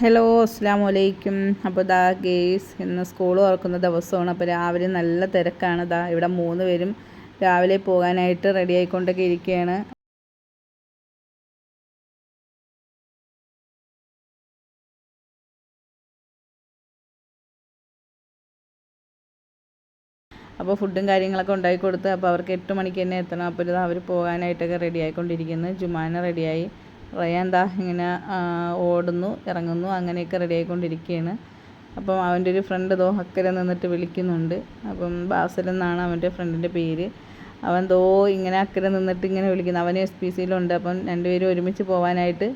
Hello അസ്സാം വലൈക്കും അപ്പോൾ ദാ ഗേസ് ഇന്ന് സ്കൂൾ തുറക്കുന്ന ദിവസമാണ്. അപ്പോൾ രാവിലെ നല്ല തിരക്കാണ്. ദാ ഇവിടെ മൂന്ന് പേരും രാവിലെ പോകാനായിട്ട് റെഡി ആയിക്കൊണ്ടൊക്കെ ഇരിക്കുകയാണ് അപ്പോൾ ഫുഡും കാര്യങ്ങളൊക്കെ ഉണ്ടാക്കി കൊടുത്ത് അപ്പോൾ അവർക്ക് എട്ട് മണിക്ക് തന്നെ എത്തണം. അപ്പോൾ അവർ പോകാനായിട്ടൊക്കെ റെഡി ആയിക്കൊണ്ടിരിക്കുന്നു. ജുമാന റെഡിയായി റയാൻ എന്താ ഇങ്ങനെ ഓടുന്നു ഇറങ്ങുന്നു അങ്ങനെയൊക്കെ റെഡി ആയിക്കൊണ്ടിരിക്കുകയാണ് അപ്പം അവന്റെ ഒരു ഫ്രണ്ട് ദോ അക്കരെ നിന്നിട്ട് വിളിക്കുന്നുണ്ട്. അപ്പം ബാസൽ എന്നാണ് അവന്റെ ഫ്രണ്ടിന്റെ പേര്. അവൻ ദോ ഇങ്ങനെ അക്കരെ നിന്നിട്ട് ഇങ്ങനെ വിളിക്കുന്നു. അവൻ എസ് പി സിയിലുണ്ട് അപ്പം രണ്ടുപേരും ഒരുമിച്ച് പോകാനായിട്ട്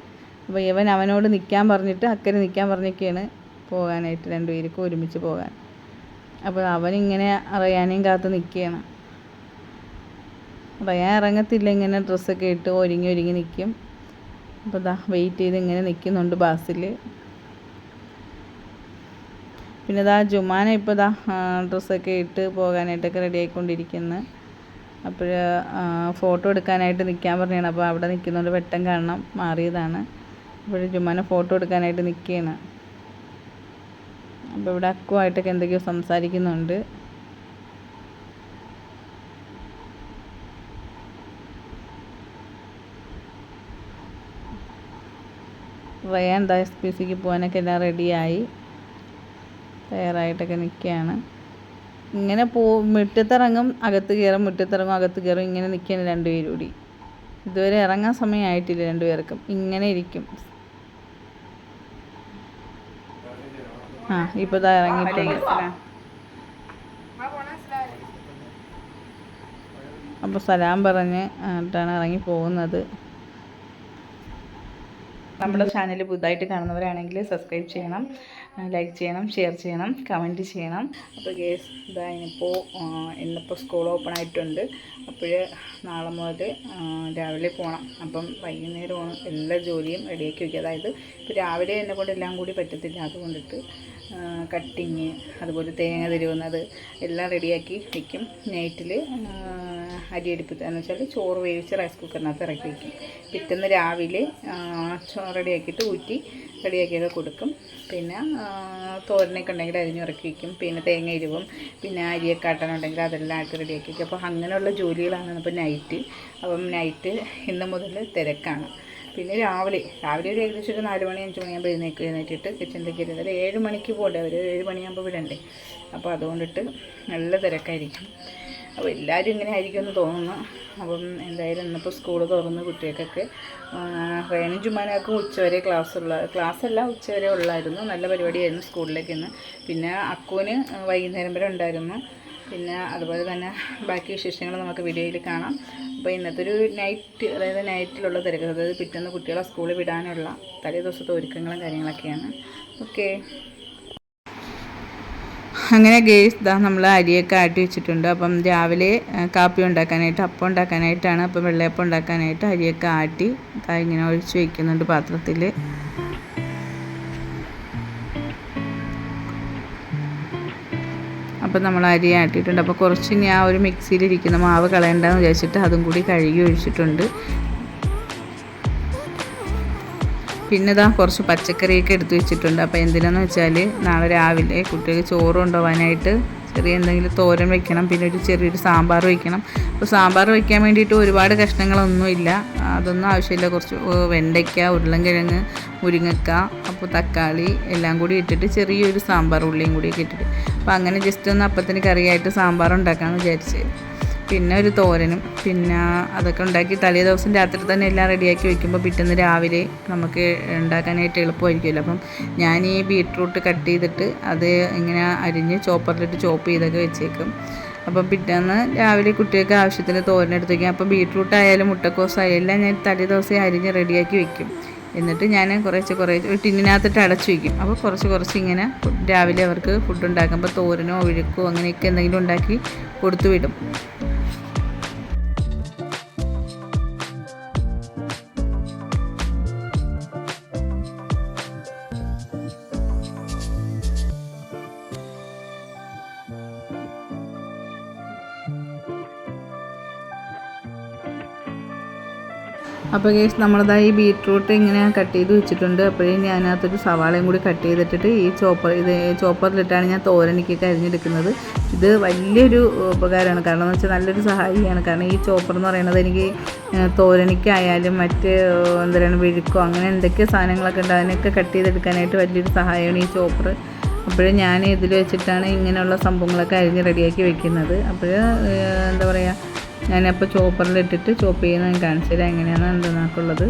അപ്പോൾ ഇവൻ അവനോട് നിൽക്കാൻ പറഞ്ഞിട്ട് അക്കരെ നിൽക്കാൻ പറഞ്ഞൊക്കെയാണ് പോകാനായിട്ട് രണ്ടുപേർക്കും ഒരുമിച്ച് പോകാൻ. അപ്പോൾ അവനിങ്ങനെ അറിയാനേയും കാത്ത് നിൽക്കുകയാണ്. റയാൻ ഇറങ്ങത്തില്ല ഇങ്ങനെ ഡ്രസ്സൊക്കെ ഇട്ട് ഒരുങ്ങി ഒരുങ്ങി നിൽക്കും. അപ്പോൾ ദാ വെയിറ്റ് ചെയ്ത് ഇങ്ങനെ നിൽക്കുന്നുണ്ട് ബാസിൽ പിന്നെ ദാ ജുമാന ഇപ്പോൾ ദാ ഡ്രസ്സൊക്കെ ഇട്ട് പോകാനായിട്ടൊക്കെ റെഡി ആയിക്കൊണ്ടിരിക്കുന്നു. അപ്പോൾ ഫോട്ടോ എടുക്കാനായിട്ട് നിൽക്കാൻ പറഞ്ഞാണ്. അപ്പോൾ അവിടെ നിൽക്കുന്നതുകൊണ്ട് വെട്ടം കാണണം മാറിയതാണ്. അപ്പോൾ ജുമാന ഫോട്ടോ എടുക്കാനായിട്ട് നിൽക്കുകയാണ് അപ്പോൾ ഇവിടെ അക്കുമായിട്ടൊക്കെ എന്തൊക്കെയോ സംസാരിക്കുന്നുണ്ട്. റയാൻ എന്താ എസ് പി സിക്ക് പോകാനൊക്കെ എല്ലാം റെഡിയായി. തയ്യാറായിട്ടൊക്കെ നിൽക്കുകയാണ്. ഇങ്ങനെ പോ മുറ്റത്തിറങ്ങും അകത്ത് കയറും മുറ്റത്തിറങ്ങും അകത്ത് കയറും ഇങ്ങനെ നിൽക്കുകയാണ് രണ്ടുപേരും ഇതുവരെ ഇറങ്ങാൻ സമയമായിട്ടില്ല രണ്ടുപേർക്കും. ഇങ്ങനെ ഇരിക്കും. ആ ഇപ്പോൾ ഇതാ ഇറങ്ങിയിട്ടുണ്ട്. അപ്പോൾ സലാം പറഞ്ഞ് എന്നിട്ടാണ് ഇറങ്ങി പോകുന്നത്. നമ്മുടെ ചാനൽ പുതുതായിട്ട് കാണുന്നവരാണെങ്കിൽ സബ്സ്ക്രൈബ് ചെയ്യണം ലൈക്ക് ചെയ്യണം ഷെയർ ചെയ്യണം കമന്റ് ചെയ്യണം. അപ്പോൾ ഗേസ് ഇതാ ഇനിയിപ്പോൾ ഇന്നിപ്പോൾ സ്കൂൾ ഓപ്പൺ ആയിട്ടുണ്ട്. അപ്പോൾ നാളെ മുതൽ രാവിലെ പോകണം അപ്പം വൈകുന്നേരമാണ് എല്ലാ ജോലിയും റെഡിയാക്കി വയ്ക്കുക അതായത് ഇപ്പോൾ രാവിലെ എന്നെ കൊണ്ട് എല്ലാം കൂടി പറ്റത്തില്ല. അതുകൊണ്ടിട്ട് കട്ടിങ് അതുപോലെ തേങ്ങ തിരുവുന്നത് എല്ലാം റെഡിയാക്കി വയ്ക്കും നൈറ്റിൽ അരി എന്ന് വെച്ചാൽ ചോറ് വേവിച്ച് റൈസ് കുക്കറിനകത്ത് ഇറക്കി വയ്ക്കും പിറ്റേന്ന് രാവിലെ ചോറ് റെഡിയാക്കിയിട്ട് ഊറ്റി റെഡിയാക്കിയത് കൊടുക്കും. പിന്നെ തോരനൊക്കെ ഉണ്ടെങ്കിൽ അരിഞ്ഞ് ഇറക്കി വയ്ക്കും പിന്നെ തേങ്ങ ഇരുവും പിന്നെ അരിയൊക്കെ ആട്ടാനുണ്ടെങ്കിൽ അതെല്ലാം ആയിട്ട് റെഡിയാക്കി വയ്ക്കും അപ്പോൾ അങ്ങനെയുള്ള ജോലികളാണ് ഇപ്പോൾ നൈറ്റ് അപ്പം നൈറ്റ് ഇന്ന് മുതൽ തിരക്കാണ്. പിന്നെ രാവിലെ രാവിലെ ഒരു ഏകദേശം ഒരു നാല് മണി അഞ്ച് മണിയാകുമ്പോൾ എഴുന്നേക്ക്. എഴുന്നേറ്റിട്ട് കിച്ചണിലേക്ക് ഇരുന്നത് ഏഴ് മണിക്ക് പോകണ്ടേ? അവർ ഏഴ് മണിയാകുമ്പോൾ വിടണ്ടേ? അപ്പോൾ അതുകൊണ്ടിട്ട് നല്ല തിരക്കായിരിക്കും. അപ്പോൾ എല്ലാവരും ഇങ്ങനെ ആയിരിക്കും എന്ന് തോന്നുന്നു. അപ്പം എന്തായാലും ഇന്നിപ്പോൾ സ്കൂൾ തുറന്ന് കുട്ടികൾക്കൊക്കെ റേനും ജുമാനൊക്കെ ഉച്ചവരെ ക്ലാസ്സുള്ള ക്ലാസ്സല്ല ഉച്ചവരെ ഉള്ളായിരുന്നു. നല്ല പരിപാടിയായിരുന്നു സ്കൂളിലേക്ക് ഇന്ന്. പിന്നെ അക്കുവിന് വൈകുന്നേരം വരെ ഉണ്ടായിരുന്നു. പിന്നെ അതുപോലെ തന്നെ ബാക്കി വിശേഷങ്ങൾ നമുക്ക് വീഡിയോയിൽ കാണാം. അപ്പോൾ ഇന്നത്തെ ഒരു നൈറ്റ് അതായത് നൈറ്റിലുള്ള തിരക്ക്. അതായത് പിറ്റേന്ന് കുട്ടികളെ സ്കൂളിൽ വിടാനുള്ള തലേ ദിവസത്തെ ഒരുക്കങ്ങളും കാര്യങ്ങളൊക്കെയാണ്. ഓക്കെ. അങ്ങനെ ഗേസ് ഇതാ നമ്മൾ അരിയൊക്കെ ആട്ടി വെച്ചിട്ടുണ്ട്. അപ്പം രാവിലെ കാപ്പി ഉണ്ടാക്കാനായിട്ട് അപ്പം ഉണ്ടാക്കാനായിട്ടാണ്. അപ്പം വെള്ളയപ്പം ഉണ്ടാക്കാനായിട്ട് അരിയൊക്കെ ആട്ടി ഇങ്ങനെ ഒഴിച്ച് വയ്ക്കുന്നുണ്ട് പാത്രത്തിൽ അപ്പം നമ്മൾ അരി ആട്ടിയിട്ടുണ്ട്. അപ്പോൾ കുറച്ച് ഇനി ആ ഒരു മിക്സിയിലിരിക്കുന്ന മാവ് കളയണ്ടെന്ന് വിചാരിച്ചിട്ട് അതും കൂടി കഴുകി ഒഴിച്ചിട്ടുണ്ട്. പിന്നെ ഇതാ കുറച്ച് പച്ചക്കറിയൊക്കെ എടുത്തു വെച്ചിട്ടുണ്ട്. അപ്പോൾ എന്തിനാന്ന് വെച്ചാൽ നാളെ രാവിലെ കുട്ടികൾക്ക് ചോറ് കൊണ്ടുപോകാനായിട്ട് ചെറിയ എന്തെങ്കിലും തോരൻ വെക്കണം. പിന്നെ ഒരു ചെറിയൊരു സാമ്പാർ വെക്കണം. അപ്പോൾ സാമ്പാർ വെക്കാൻ വേണ്ടിയിട്ട് ഒരുപാട് കഷ്ണങ്ങളൊന്നുമില്ല അതൊന്നും ആവശ്യമില്ല. കുറച്ച് വെണ്ടയ്ക്ക ഉരുളൻകിഴങ്ങ് മുരിങ്ങക്ക അപ്പോൾ തക്കാളി എല്ലാം കൂടി ഇട്ടിട്ട് ചെറിയൊരു സാമ്പാർ ഉള്ളിയും കൂടിയൊക്കെ ഇട്ടിട്ട്. അപ്പോൾ അങ്ങനെ ജസ്റ്റ് ഒന്ന് അപ്പത്തിന് കറിയായിട്ട് സാമ്പാർ ഉണ്ടാക്കാമെന്ന് വിചാരിച്ച്. പിന്നെ ഒരു തോരനും പിന്നെ അതൊക്കെ ഉണ്ടാക്കി തലേ ദിവസം രാത്രി തന്നെ എല്ലാം റെഡിയാക്കി വെക്കുമ്പോൾ പിറ്റേന്ന് രാവിലെ നമുക്ക് ഉണ്ടാക്കാനായിട്ട് എളുപ്പമായിരിക്കുമല്ലോ. അപ്പം ഞാൻ ഈ ബീട്രൂട്ട് കട്ട് ചെയ്തിട്ട് അത് ഇങ്ങനെ അരിഞ്ഞ് ചോപ്പറിലിട്ട് ചോപ്പ് ചെയ്തൊക്കെ വെച്ചേക്കും. അപ്പം പിറ്റേന്ന് രാവിലെ കുട്ടികൾക്ക് ആവശ്യത്തിന് തോരനെടുത്ത് വയ്ക്കും അപ്പം ബീട്രൂട്ട് ആയാലും മുട്ടക്കോസ് ആയാലും എല്ലാം ഞാൻ തലേ ദിവസം അരിഞ്ഞ് റെഡിയാക്കി വെക്കും. എന്നിട്ട് ഞാൻ കുറച്ച് കുറച്ച് ഒരു ടിന്നിനകത്തിട്ട് അടച്ചു വയ്ക്കും അപ്പോൾ കുറച്ച് കുറച്ച് ഇങ്ങനെ രാവിലെ അവർക്ക് ഫുഡ് ഉണ്ടാക്കുമ്പോൾ തോരനോ ഒഴുക്കോ അങ്ങനെയൊക്കെ എന്തെങ്കിലും ഉണ്ടാക്കി കൊടുത്തു വിടും. അപ്പോൾ കേസ് നമ്മളതായി ഈ ബീട്രൂട്ട് ഇങ്ങനെ കട്ട് ചെയ്ത് വെച്ചിട്ടുണ്ട്. അപ്പോഴേ ഞാനകത്തൊരു സവാളയും കൂടി കട്ട് ചെയ്തിട്ടിട്ട് ഈ ചോപ്പർ ഇത് ചോപ്പറിലിട്ടാണ് ഞാൻ തോരനിക്കൊക്കെ അരിഞ്ഞെടുക്കുന്നത് ഇത് വലിയൊരു ഉപകാരമാണ്. കാരണം എന്ന് വെച്ചാൽ നല്ലൊരു സഹായിയാണ്. കാരണം ഈ ചോപ്പർ എന്ന് പറയുന്നത് എനിക്ക് തോരനിക്കായാലും മറ്റ് എന്താ പറയുക വിഴുക്കോ അങ്ങനെ എന്തൊക്കെ സാധനങ്ങളൊക്കെ ഉണ്ട്. അതിനൊക്കെ കട്ട് ചെയ്തെടുക്കാനായിട്ട് വലിയൊരു സഹായമാണ് ഈ ചോപ്പർ അപ്പോഴും ഞാൻ ഇതിൽ വെച്ചിട്ടാണ് ഇങ്ങനെയുള്ള സംഭവങ്ങളൊക്കെ അരിഞ്ഞ് റെഡിയാക്കി വെക്കുന്നത്. അപ്പോൾ എന്താ പറയുക ഞാനപ്പോൾ ചോപ്പറിലിട്ടിട്ട് ചോപ്പ് ചെയ്യുന്ന ഞാൻ കാണിച്ചു തരാം എങ്ങനെയാണ് എന്താക്കുള്ളത്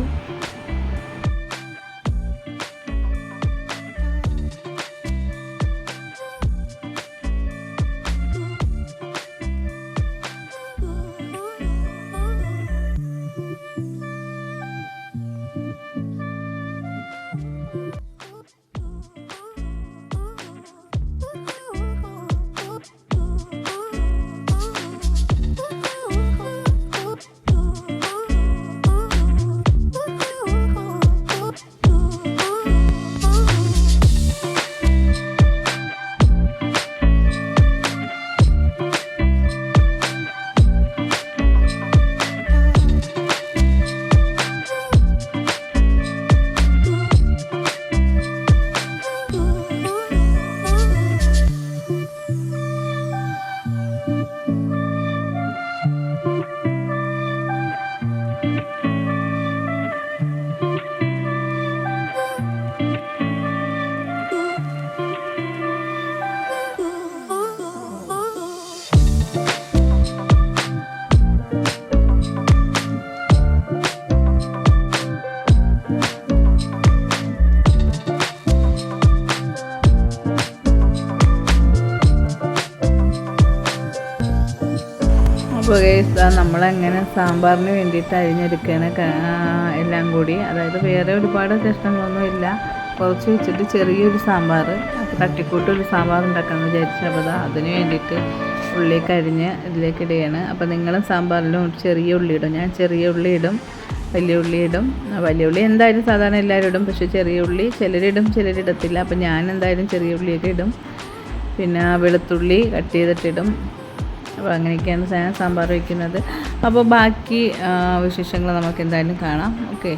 അപ്പോൾ നമ്മളെങ്ങനെ സാമ്പാറിന് വേണ്ടിയിട്ട് അരിഞ്ഞെടുക്കുകയാണ് എല്ലാം കൂടി. അതായത് വേറെ ഒരുപാട് കഷ്ണങ്ങളൊന്നും ഇല്ല കുറച്ച് വെച്ചിട്ട് ചെറിയൊരു സാമ്പാർ തട്ടിക്കൂട്ടൊരു സാമ്പാർ ഉണ്ടാക്കാമെന്ന് വിചാരിച്ചപ്പോൾ അതിന് വേണ്ടിയിട്ട് ഉള്ളി കരിഞ്ഞ് ഇതിലേക്ക് ഇടുകയാണ്. അപ്പോൾ നിങ്ങൾ സാമ്പാറിലും ചെറിയ ഉള്ളി ഇടും. ഞാൻ ചെറിയ ഉള്ളി ഇടും വലിയ ഉള്ളി ഇടും. വലിയ ഉള്ളി എന്തായാലും സാധാരണ എല്ലാവരും ഇടും. പക്ഷേ ചെറിയ ഉള്ളി ചിലരിടും ചിലരിടത്തില്ല. അപ്പോൾ ഞാൻ എന്തായാലും ചെറിയ ഉള്ളിയൊക്കെ ഇടും. പിന്നെ വെളുത്തുള്ളി കട്ട് ചെയ്തിട്ടിടും. അപ്പോൾ അങ്ങനെയൊക്കെയാണ് സാമ്പാർ വയ്ക്കുന്നത് അപ്പോൾ ബാക്കി വിശേഷങ്ങൾ നമുക്ക് എന്തായാലും കാണാം. ഓക്കെ.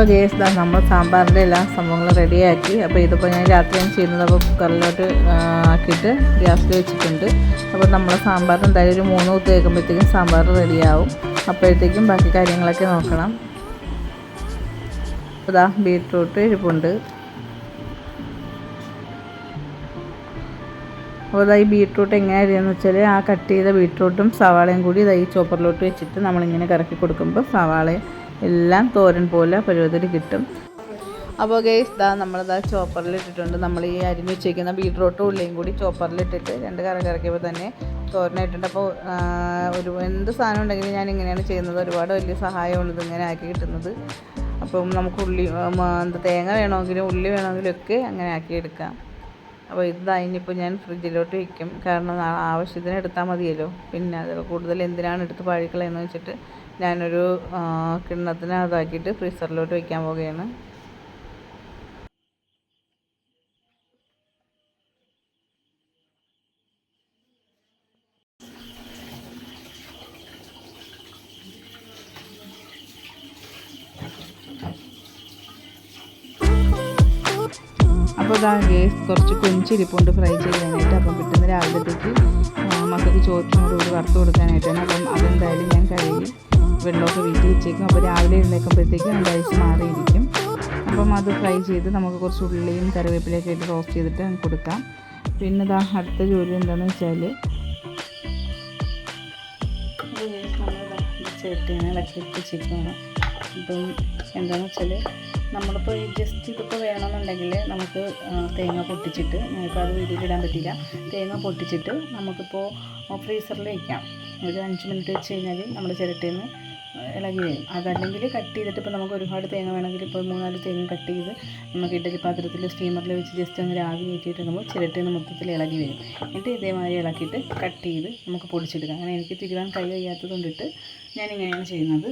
അപ്പോൾ ജയസ്ത നമ്മൾ സാമ്പാറിന്റെ എല്ലാ സംഭവങ്ങളും റെഡിയാക്കി. അപ്പോൾ ഇതിപ്പോൾ ഞാൻ രാത്രിയാണ് ചെയ്യുന്നത് അപ്പോൾ കുക്കറിലോട്ട് ആക്കിയിട്ട് ഗ്യാസിൽ വെച്ചിട്ടുണ്ട്. അപ്പോൾ നമ്മൾ സാമ്പാർ എന്തായാലും ഒരു മൂന്ന് കുത്ത് കേൾക്കുമ്പോഴത്തേക്കും സാമ്പാർ റെഡിയാവും. അപ്പോഴത്തേക്കും ബാക്കി കാര്യങ്ങളൊക്കെ നോക്കണം. ഇതാ ബീട്രൂട്ട് ഇരിപ്പുണ്ട്. അപ്പോൾ അതായത് ബീട്രൂട്ട് എങ്ങനെ അരിയെന്ന് വെച്ചാൽ ആ കട്ട് ചെയ്ത ബീട്രൂട്ടും സവാളയും കൂടി ഇതായി ചോപ്പറിലോട്ട് വെച്ചിട്ട് നമ്മളിങ്ങനെ കറക്കി കൊടുക്കുമ്പോൾ സവാളയും എല്ലാം തോരൻ പോലെ പരുവത്തിൽ കിട്ടും. അപ്പോൾ ഗേസ് ദാ നമ്മളിതാ ചോപ്പറിൽ ഇട്ടിട്ടുണ്ട്. നമ്മൾ ഈ അരിഞ്ഞ് വെച്ചിരിക്കുന്ന ബീട്രൂട്ടും ഉള്ളിയും കൂടി ചോപ്പറിൽ ഇട്ടിട്ട് രണ്ട് കറി കറക്കിയപ്പോൾ തന്നെ തോരനായിട്ടുണ്ട് അപ്പോൾ ഒരു എന്ത് സാധനം ഉണ്ടെങ്കിലും ഞാൻ ഇങ്ങനെയാണ് ചെയ്യുന്നത്. ഒരുപാട് വലിയ സഹായമാണ് ഇതിങ്ങനെ ആക്കി കിട്ടുന്നത്. അപ്പം നമുക്ക് ഉള്ളി എന്താ തേങ്ങ വേണമെങ്കിലും ഉള്ളി വേണമെങ്കിലും ഒക്കെ അങ്ങനെ ആക്കി എടുക്കാം. അപ്പോൾ ഇത് ഇനിയിപ്പോൾ ഞാൻ ഫ്രിഡ്ജിലോട്ട് വയ്ക്കും കാരണം ആവശ്യത്തിന് എടുത്താൽ മതിയല്ലോ. പിന്നെ അത് കൂടുതൽ എന്തിനാണ് എടുത്ത് പാഴിക്കളയെന്ന് വെച്ചിട്ട് ഞാനൊരു കിണ്ണത്തിനകത്താക്കിയിട്ട് ഫ്രീസറിലോട്ട് വയ്ക്കാൻ പോവുകയാണ്. അപ്പോൾ ഇതാ ഗേസ് കുറച്ച് കൊഞ്ചിരിപ്പുണ്ട് ഫ്രൈ ചെയ്യാനായിട്ട്. അപ്പം പെട്ടെന്ന് രാവിലത്തേക്ക് മക്കൾക്ക് ചോറ്റിനോട് കൂടി വറുത്ത് കൊടുക്കാനായിട്ടാണ് അപ്പം അതെന്തായാലും ഞാൻ കഴുകി വെള്ളമൊക്കെ വീട്ടിൽ വെച്ചേക്കും അപ്പോൾ രാവിലെ എഴുന്നേക്കുമ്പോഴത്തേക്കും അതിന്റെ ഐസ് മാറിയിരിക്കും. അപ്പം അത് ഫ്രൈ ചെയ്ത് നമുക്ക് കുറച്ച് ഉള്ളിയും കറിവേപ്പിലയൊക്കെ ഇട്ട് റോസ്റ്റ് ചെയ്തിട്ട് കൊടുക്കാം. പിന്നെ ഇതാ അടുത്ത ജോലി എന്താണെന്ന് വെച്ചാൽ വെച്ചിരിക്കുകയാണ് അപ്പം എന്താണെന്ന് വെച്ചാൽ നമ്മളിപ്പോൾ ഈ ജസ്റ്റ് ഇതിപ്പോൾ വേണമെന്നുണ്ടെങ്കിൽ നമുക്ക് തേങ്ങ പൊട്ടിച്ചിട്ട് ഞങ്ങൾക്ക് അത് വീട്ടിൽ ഇടാൻ പറ്റില്ല. തേങ്ങ പൊട്ടിച്ചിട്ട് നമുക്കിപ്പോൾ ഫ്രീസറിൽ വയ്ക്കാം ഒരു അഞ്ച് മിനിറ്റ് വെച്ച് കഴിഞ്ഞാൽ നമ്മുടെ ചിരട്ടയിൽ നിന്ന് ഇളകി വരും. അതല്ലെങ്കിൽ കട്ട് ചെയ്തിട്ട് ഇപ്പോൾ നമുക്ക് ഒരുപാട് തേങ്ങ വേണമെങ്കിൽ ഇപ്പോൾ മൂന്നാൽ തേങ്ങ കട്ട് ചെയ്ത് നമുക്ക് ഇഡലി പാത്രത്തിൽ സ്റ്റീമറിൽ വെച്ച് ജസ്റ്റ് ഒന്ന് രാവി ചിരട്ടയിൽ നിന്ന് മൊത്തത്തിൽ ഇളകി വരും. എന്നിട്ട് ഇതേമാതിരി ഇളക്കിയിട്ട് കട്ട് ചെയ്ത് നമുക്ക് പൊടിച്ചെടുക്കാം. അങ്ങനെ എനിക്ക് തിരുവാൻ കൈ വയ്യാത്തത് കൊണ്ടിട്ട് ഞാനിങ്ങനെയാണ് ചെയ്യുന്നത്.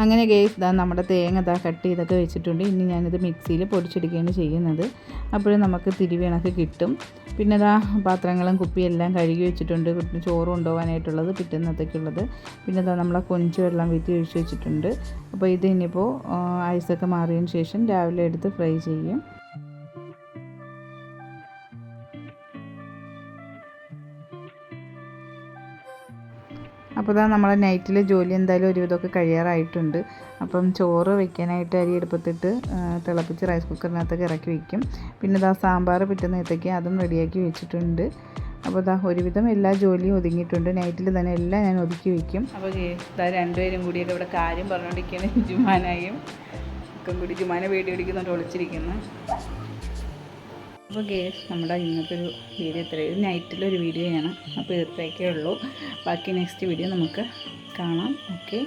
അങ്ങനെ ഗേസ് ഇതാ നമ്മുടെ തേങ്ങ ഇതാ കട്ട് ചെയ്തൊക്കെ വെച്ചിട്ടുണ്ട്. ഇനി ഞാനിത് മിക്സിയിൽ പൊടിച്ചെടുക്കുകയാണ് ചെയ്യുന്നത്. അപ്പോഴും നമുക്ക് തിരിവിണക്ക് കിട്ടും. പിന്നെ ഇതാ പാത്രങ്ങളും കുപ്പിയും എല്ലാം കഴുകി വെച്ചിട്ടുണ്ട്. ചോറ് കൊണ്ടുപോകാനായിട്ടുള്ളത് പിറ്റുന്നത്തേക്കുള്ളത്. പിന്നെ ഇതാ നമ്മളെ കൊഞ്ച് വെള്ളം വീട്ടി ഒഴിച്ച് വെച്ചിട്ടുണ്ട്. അപ്പോൾ ഇത് ഇനിയിപ്പോൾ ഐസൊക്കെ മാറിയതിന് ശേഷം രാവിലെ എടുത്ത് ഫ്രൈ ചെയ്യും. അപ്പോൾ ഇതാ നമ്മളെ നൈറ്റിലെ ജോലി എന്തായാലും ഒരുവിധമൊക്കെ കഴിയാറായിട്ടുണ്ട്. അപ്പം ചോറ് വെക്കാനായിട്ട് അരി എടുപ്പത്തിട്ട് തിളപ്പിച്ച് റൈസ് കുക്കറിനകത്തൊക്കെ ഇറക്കി വെക്കും. പിന്നെ ഇതാ സാമ്പാർ പിറ്റുന്നത്തേക്ക് അതും റെഡിയാക്കി വെച്ചിട്ടുണ്ട്. അപ്പോൾ ഇതാ ഒരുവിധം എല്ലാ ജോലിയും ഒതുങ്ങിയിട്ടുണ്ട്. നൈറ്റിൽ തന്നെ എല്ലാം ഞാൻ ഒതുക്കി വെക്കും. അപ്പോൾ ഇതാ രണ്ടുപേരും കൂടിയൊക്കെ ഇവിടെ കാര്യം പറഞ്ഞുകൊണ്ടിരിക്കുകയാണ് ജുമാനായും ഒക്കെ കൂടി ജുമാനെ വീട്ടിൽ ഒളിച്ചിരിക്കുന്നു. അപ്പോൾ ഗേസ് നമ്മുടെ ഇന്നത്തെ ഒരു വീഡിയോ ഇത്രയും നൈറ്റിലൊരു വീഡിയോയാണ് അപ്പോൾ ഇത്രയൊക്കെ ഉള്ളൂ. ബാക്കി നെക്സ്റ്റ് വീഡിയോ നമുക്ക് കാണാം. ഓക്കെ